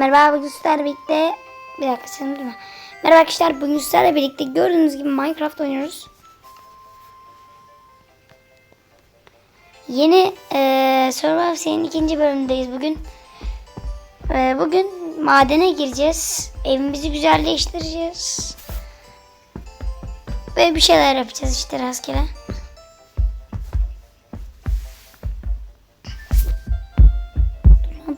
Merhaba bugün sizlerle birlikte bir dakika değil mi? Merhaba arkadaşlar bugün sizlerle birlikte gördüğünüz gibi Minecraft oynuyoruz. Yeni eee Survival Seri'nin ikinci bölümündeyiz bugün. Eee, bugün madene gireceğiz. Evimizi güzelleştireceğiz. Ve bir şeyler yapacağız işte rastgele.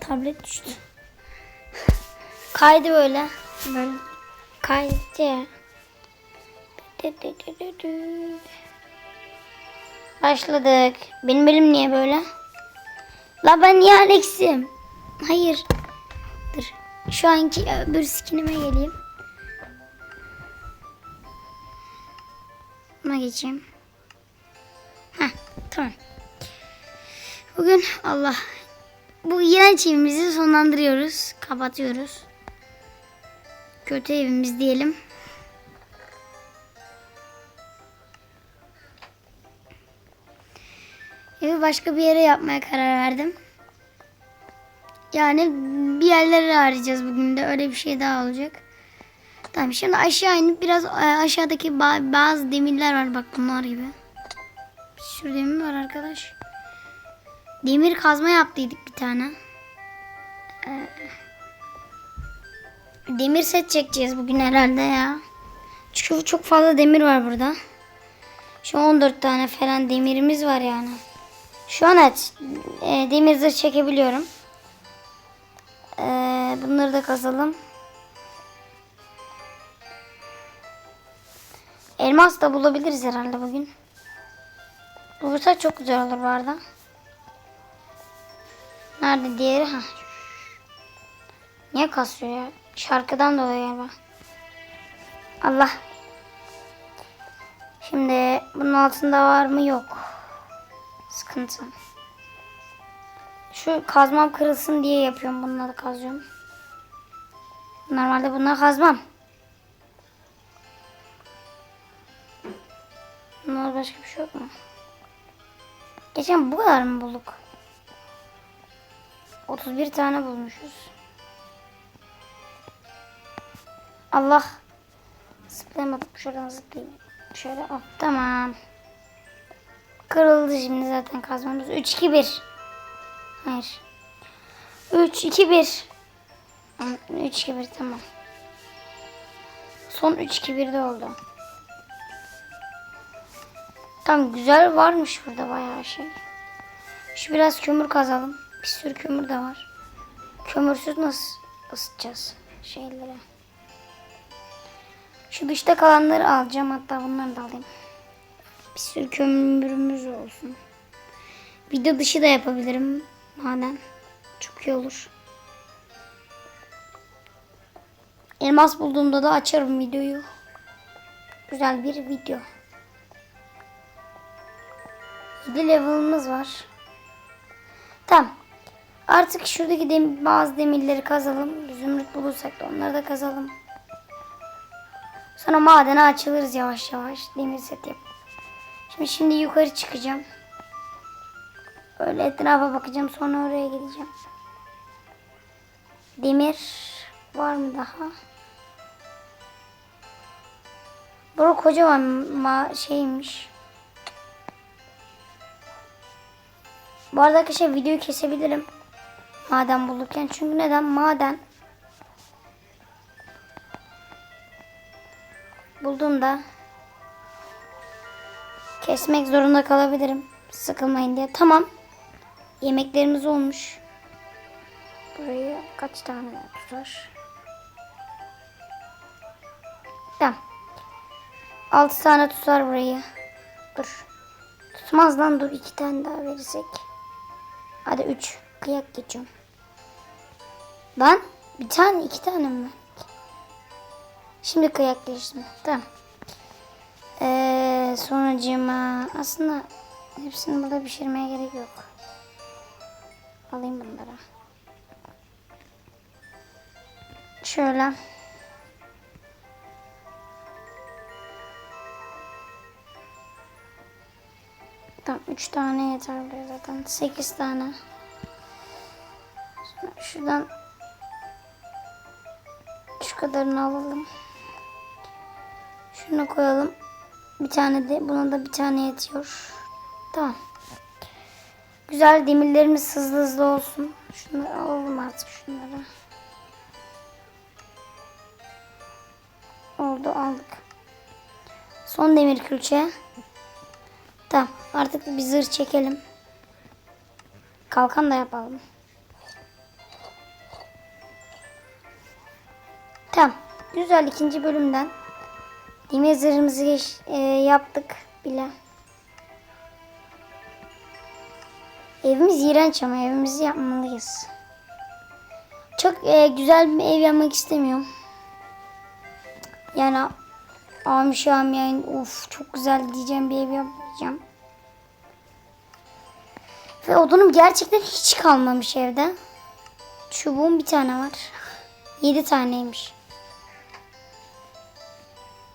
Tablet düştü. Kaydı böyle. Böyle kaydı. Başladık. Benim belim niye böyle? La ben niye Alex'im? Hayır. Dur. Şu anki öbür skinime geleyim. Buna geçeyim. Heh, tamam. Bugün Allah bu iğrenç evimizi sonlandırıyoruz. Kapatıyoruz. Kötü evimiz diyelim. Evi başka bir yere yapmaya karar verdim. Yani bir yerlere arayacağız bugün de. Öyle bir şey daha olacak. Tamam şimdi aşağı inip biraz e, aşağıdaki ba- bazı demirler var. Bak bunlar gibi. Bir sürü demir var arkadaş. Demir kazma yaptıydık bir tane. Ee, demir set çekeceğiz bugün herhalde ya. Çünkü çok fazla demir var burada. Şu an 14 tane falan demirimiz var yani. Şu an evet e, demir zırh çekebiliyorum. E, bunları da kazalım. Elmas da bulabiliriz herhalde bugün. Bulursak çok güzel olur bu arada. Nerede diğeri? Ha. Niye kasıyor ya? Şarkıdan dolayı galiba. Allah. Şimdi bunun altında var mı? Yok. Sıkıntı. Şu kazmam kırılsın diye yapıyorum. Bunları kazıyorum. Normalde bunları kazmam. Bunlar başka bir şey yok mu? Geçen bu kadar mı bulduk? 31 tane bulmuşuz. Allah. Zıplayamadım. Şuradan zıplayayım. Şöyle hop tamam. Kırıldı şimdi zaten kazmamız. 3 2 1. Hayır. 3 2 1. 3 2 1 tamam. Son 3 2 1 de oldu. Tam güzel varmış burada bayağı şey. Şu biraz kömür kazalım. Bir sürü kömür de var. Kömürsüz nasıl ısıtacağız şeyleri? Şu dışta kalanları alacağım. Hatta bunları da alayım. Bir sürü kömürümüz olsun. Video dışı da yapabilirim. Maden. Çok iyi olur. Elmas bulduğumda da açarım videoyu. Güzel bir video. 7 level'ımız var. Tamam. Artık şuradaki dem bazı demirleri kazalım. Zümrüt bulursak da onları da kazalım. Sonra madene açılırız yavaş yavaş. Demir set yap. Şimdi şimdi yukarı çıkacağım. Öyle etrafa bakacağım sonra oraya gideceğim. Demir var mı daha? Bura kocaman ma şeymiş. Bu arada arkadaşlar videoyu kesebilirim. Maden bulurken. Çünkü neden? Maden bulduğumda kesmek zorunda kalabilirim. Sıkılmayın diye. Tamam. Yemeklerimiz olmuş. Burayı kaç tane tutar? Tamam. 6 tane tutar burayı. Dur. Tutmaz lan dur. 2 tane daha verirsek. Hadi 3. Kıyak geçiyorum. Lan bir tane iki tane mi? Şimdi kıyak geçtim. Tamam. Ee, sonucuma aslında hepsini burada pişirmeye gerek yok. Alayım bunları. Şöyle. Tamam 3 tane yeter buraya zaten. 8 tane. Sonra şuradan kadarını alalım. Şunu koyalım. Bir tane de buna da bir tane yetiyor. Tamam. Güzel demirlerimiz hızlı hızlı olsun. Şunları alalım artık şunları. Oldu aldık. Son demir külçe. Tamam artık bir zırh çekelim. Kalkan da yapalım. Tamam. Güzel ikinci bölümden. Zırhımızı geç- e, yaptık bile. Evimiz iğrenç ama evimizi yapmalıyız. Çok e, güzel bir ev yapmak istemiyorum. Yani amişam yani of çok güzel diyeceğim bir ev yapmayacağım. Ve odunum gerçekten hiç kalmamış evde. Çubuğum bir tane var. Yedi taneymiş.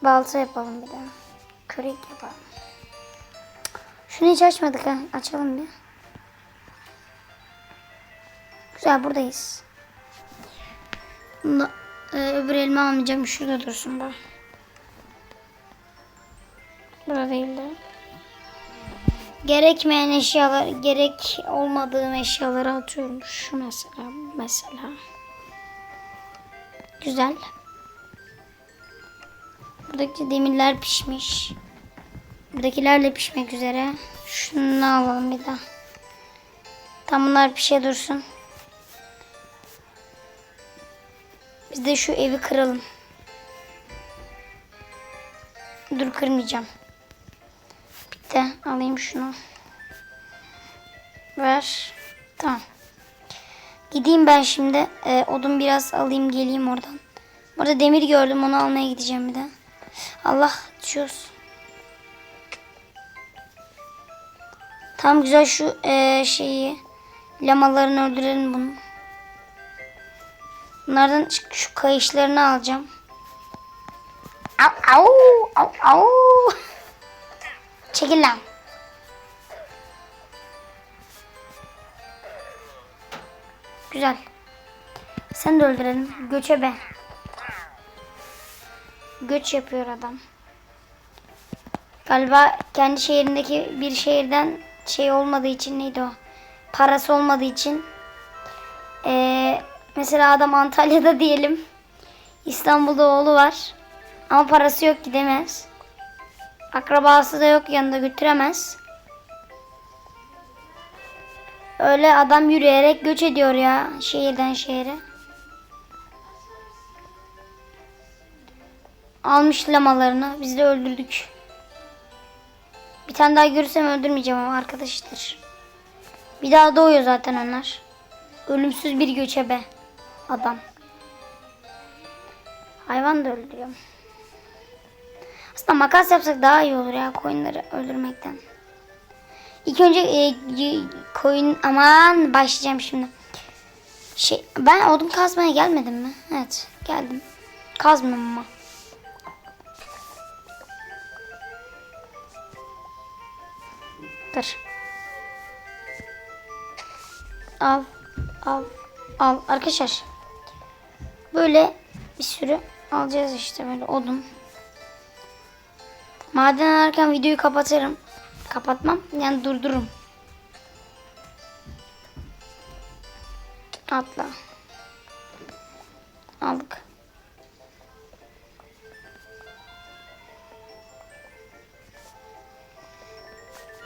Balta yapalım bir de. Kürek yapalım. Şunu hiç açmadık ha. Açalım bir. Güzel buradayız. Bunda, e, öbür elma almayacağım. Şurada dursun bu. Burada değil de. Gerekmeyen eşyalar, gerek olmadığım eşyaları atıyorum. Şu mesela, mesela. Güzel. Buradaki demirler pişmiş. Buradakiler de pişmek üzere. Şunu alalım bir daha. Tam bunlar pişe dursun. Biz de şu evi kıralım. Dur kırmayacağım. Bitti. Alayım şunu. Ver. Tamam. Gideyim ben şimdi. Ee, odun biraz alayım geleyim oradan. Burada demir gördüm onu almaya gideceğim bir de. Allah düşüyoruz. Tam güzel şu ee, şeyi lamalarını öldürelim bunu. Bunlardan şu kayışlarını alacağım. Au au au au. Çekil lan. Güzel. Sen de öldürelim. Göçebe. Göç yapıyor adam. Galiba kendi şehrindeki bir şehirden şey olmadığı için neydi o? Parası olmadığı için ee, mesela adam Antalya'da diyelim. İstanbul'da oğlu var. Ama parası yok gidemez. Akrabası da yok yanında götüremez. Öyle adam yürüyerek göç ediyor ya şehirden şehre. Almış lamalarını biz de öldürdük. Bir tane daha görürsem öldürmeyeceğim ama arkadaşlar. Bir daha doğuyor zaten onlar. Ölümsüz bir göçebe adam. Hayvan da öldürüyorum. Aslında makas yapsak daha iyi olur ya koyunları öldürmekten. İlk önce e, koyun aman başlayacağım şimdi. Şey ben odun kazmaya gelmedim mi? Evet geldim. Kazmıyorum ama. Dur. Al. Al. Al. Arkadaşlar. Böyle bir sürü alacağız işte böyle odun. Maden ararken videoyu kapatırım. Kapatmam. Yani durdururum. Atla.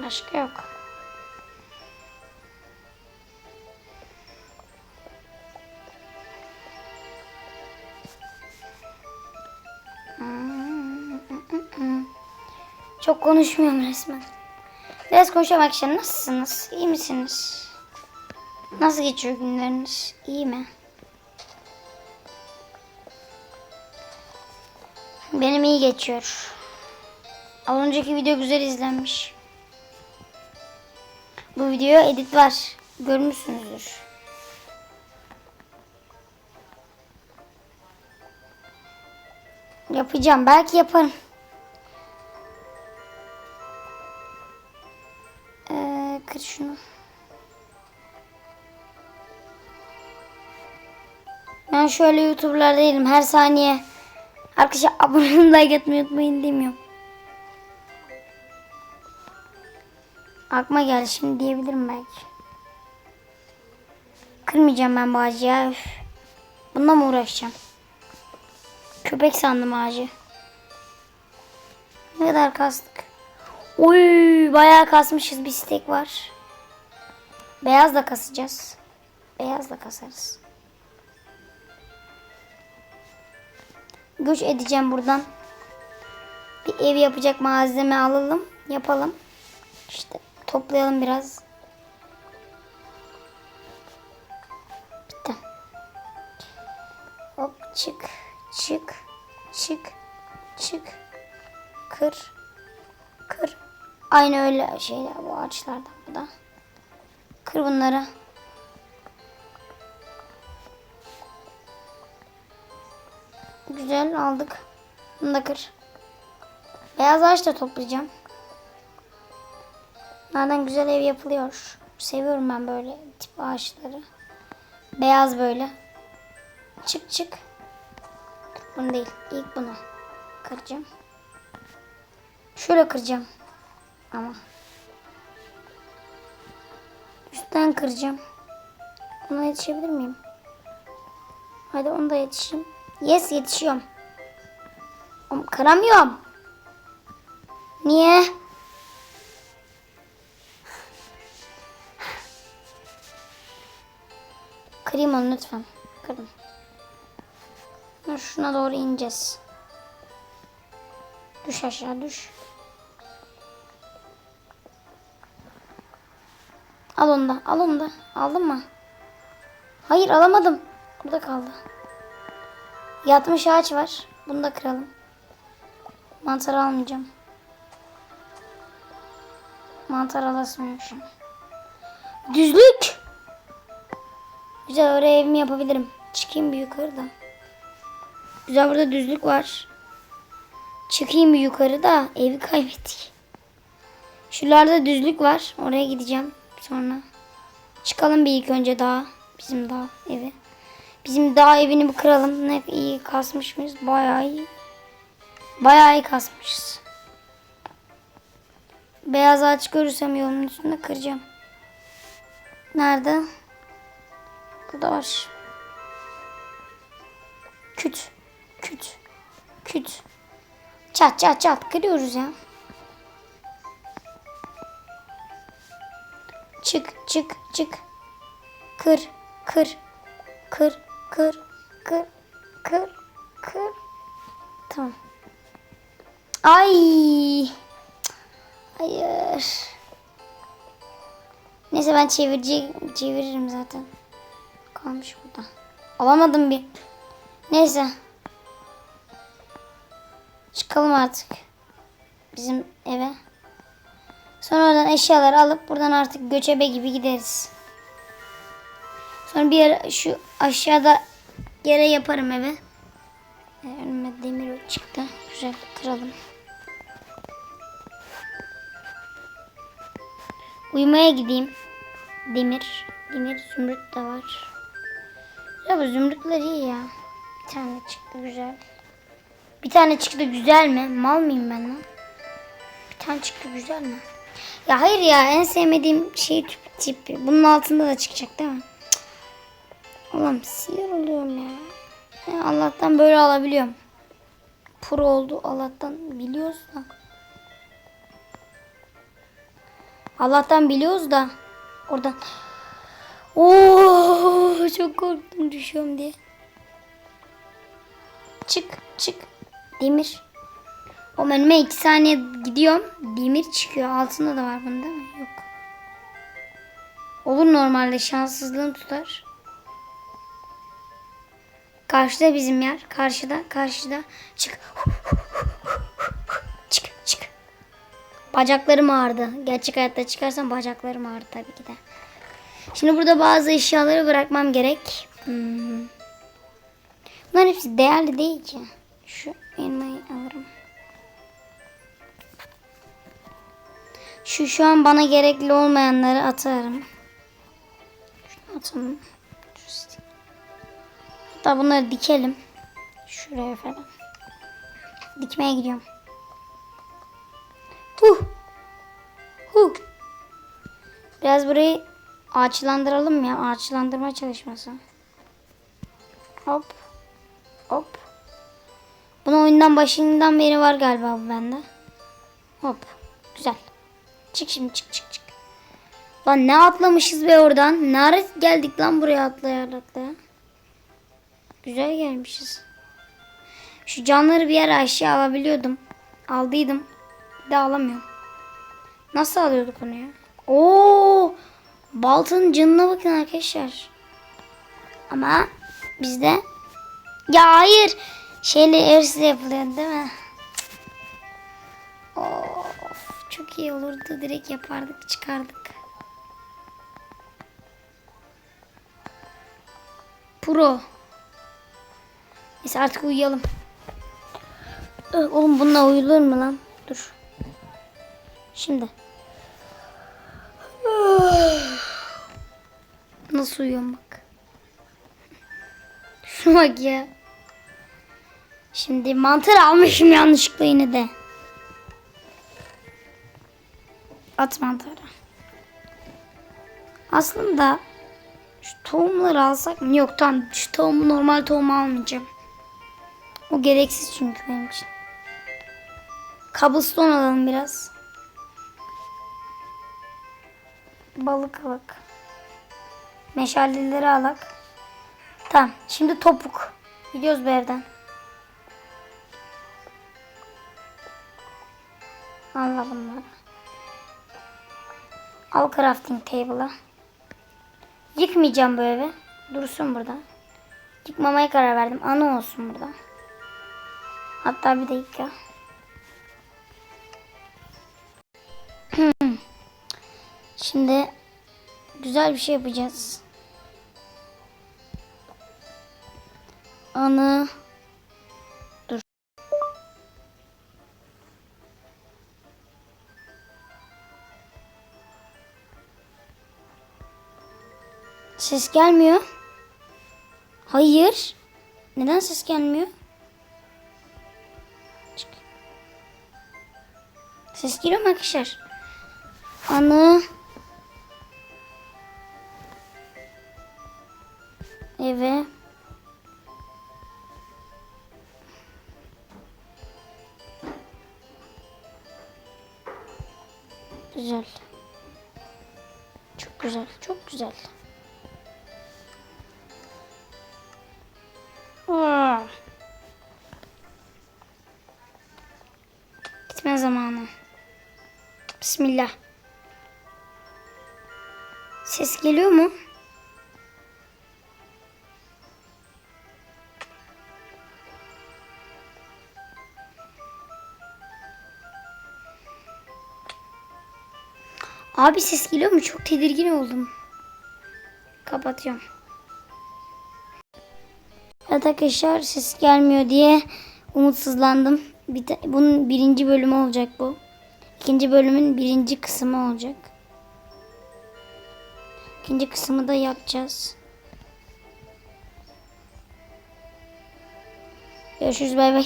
Başka yok. Çok konuşmuyorum resmen. Biraz konuşalım arkadaşlar. Nasılsınız? İyi misiniz? Nasıl geçiyor günleriniz? İyi mi? Benim iyi geçiyor. Az önceki video güzel izlenmiş. Bu videoya edit var. Görmüşsünüzdür. Yapacağım. Belki yaparım. Ee, kır şunu. Ben şöyle YouTuber'lar değilim. Her saniye arkadaşlar abone olmayı unutmayın demiyorum. Aklıma geldi şimdi diyebilirim belki. Kırmayacağım ben bu ağacı ya. Üf. Bununla mı uğraşacağım? Köpek sandım ağacı. Ne kadar kastık. Oy bayağı kasmışız bir stek var. Beyaz da kasacağız. Beyaz da kasarız. Göç edeceğim buradan. Bir ev yapacak malzeme alalım. Yapalım. İşte toplayalım biraz. Bitti. Hop çık. Çık. Çık. Çık. Kır. Kır. Aynı öyle şeyler bu ağaçlardan bu da. Kır bunları. Güzel aldık. Bunu da kır. Beyaz ağaç da toplayacağım. Nereden güzel ev yapılıyor. Seviyorum ben böyle tip ağaçları. Beyaz böyle. Çık çık. Bunu değil. İlk bunu kıracağım. Şöyle kıracağım. Ama. Üstten kıracağım. Ona yetişebilir miyim? Hadi onu da yetişeyim. Yes yetişiyorum. Ama kıramıyorum. Niye? Kırayım onu lütfen. Kırın. Şuna doğru ineceğiz. Düş aşağı düş. Al onu da. Al onu da. Aldın mı? Hayır alamadım. Burada kaldı. Yatmış ağaç var. Bunu da kıralım. Mantar almayacağım. Mantar alasmıyorum şu an. Düzlük. Güzel oraya evimi yapabilirim. Çıkayım bir yukarıda. Güzel burada düzlük var. Çıkayım bir yukarıda. Evi kaybettik. Şuralarda düzlük var. Oraya gideceğim sonra. Çıkalım bir ilk önce daha. Bizim dağ evi. Bizim dağ evini bir kıralım. Ne iyi kasmış mıyız? Bayağı iyi. Bayağı iyi kasmışız. Beyaz ağaç görürsem yolun üstünde kıracağım. Nerede? Burada var. Küt. Küt. Küt. Çat çat çat kırıyoruz ya. Çık çık çık. Kır kır kır kır kır kır kır. Tamam. Ay. Hayır. Neyse ben çevirici çeviririm zaten. Kalmış burada. Alamadım bir. Neyse. Çıkalım artık. Bizim eve. Sonra oradan eşyaları alıp buradan artık göçebe gibi gideriz. Sonra bir yere şu aşağıda yere yaparım eve. Ee, önüme demir çıktı. Güzel kıralım. Uyumaya gideyim. Demir. Demir zümrüt de var. Ya bu zümrütler iyi ya. Bir tane çıktı güzel. Bir tane çıktı güzel mi? Mal mıyım ben lan? Bir tane çıktı güzel mi? Ya hayır ya en sevmediğim şey tip, tip. Bunun altında da çıkacak değil mi? Allah'ım sinir oluyorum ya. ya. Allah'tan böyle alabiliyorum. Pro oldu Allah'tan biliyoruz da. Allah'tan biliyoruz da. Oradan. Oo çok korktum düşüyorum diye. Çık çık. Demir. O önüme iki saniye gidiyorum. Demir çıkıyor. Altında da var bunda mi? Yok. Olur normalde şanssızlığın tutar. Karşıda bizim yer. Karşıda, karşıda. Çık. Çık, çık. Bacaklarım ağrıdı. Gerçek hayatta çıkarsam bacaklarım ağrıdı tabii ki de. Şimdi burada bazı eşyaları bırakmam gerek. Hmm. Bunların hepsi değerli değil ki. Şu elmayı alırım. Şu şu an bana gerekli olmayanları atarım. Şunu atalım. Hatta bunları dikelim. Şuraya falan. Dikmeye gidiyorum. Huh. Huh. Biraz burayı ağaçlandıralım ya. Ağaçlandırma çalışması. Hop. Hop. Bunu oyundan başından beri var galiba bu bende. Hop. Güzel. Çık şimdi çık çık çık. Lan ne atlamışız be oradan. Ne ara geldik lan buraya atlaya atlaya. Güzel gelmişiz. Şu canları bir yere aşağı alabiliyordum. Aldıydım. Bir de alamıyorum. Nasıl alıyorduk onu ya? Oo! Baltanın canına bakın arkadaşlar. Ama bizde ya hayır. Şeyle ersle yapılıyor değil mi? Of, çok iyi olurdu. Direkt yapardık, çıkardık. Pro. Neyse artık uyuyalım. Oğlum bununla uyulur mu lan? Dur. Şimdi. Nasıl uyuyorum bak. Bak ya. Şimdi mantar almışım yanlışlıkla yine de. At mantarı. Aslında şu tohumları alsak mı? Yok tamam şu tohumu normal tohum almayacağım. O gereksiz çünkü benim için. Cobblestone alalım biraz. Balık alak. Meşaleleri alak. Tamam şimdi topuk. Gidiyoruz bu evden. Allah bunları. Al crafting table'ı. Yıkmayacağım bu evi. Dursun burada. Yıkmamaya karar verdim. Ana olsun burada. Hatta bir dakika. Şimdi güzel bir şey yapacağız. Anı dur. Ses gelmiyor. Hayır. Neden ses gelmiyor? Çık. Ses geliyor mu arkadaşlar? Anı. Eve. Güzel. Çok güzel. Çok güzel. Aa. Gitme zamanı. Bismillah. Ses geliyor mu? Abi ses geliyor mu? Çok tedirgin oldum. Kapatıyorum. Evet arkadaşlar ses gelmiyor diye umutsuzlandım. Bunun birinci bölümü olacak bu. İkinci bölümün birinci kısmı olacak. İkinci kısmı da yapacağız. Görüşürüz bay bay.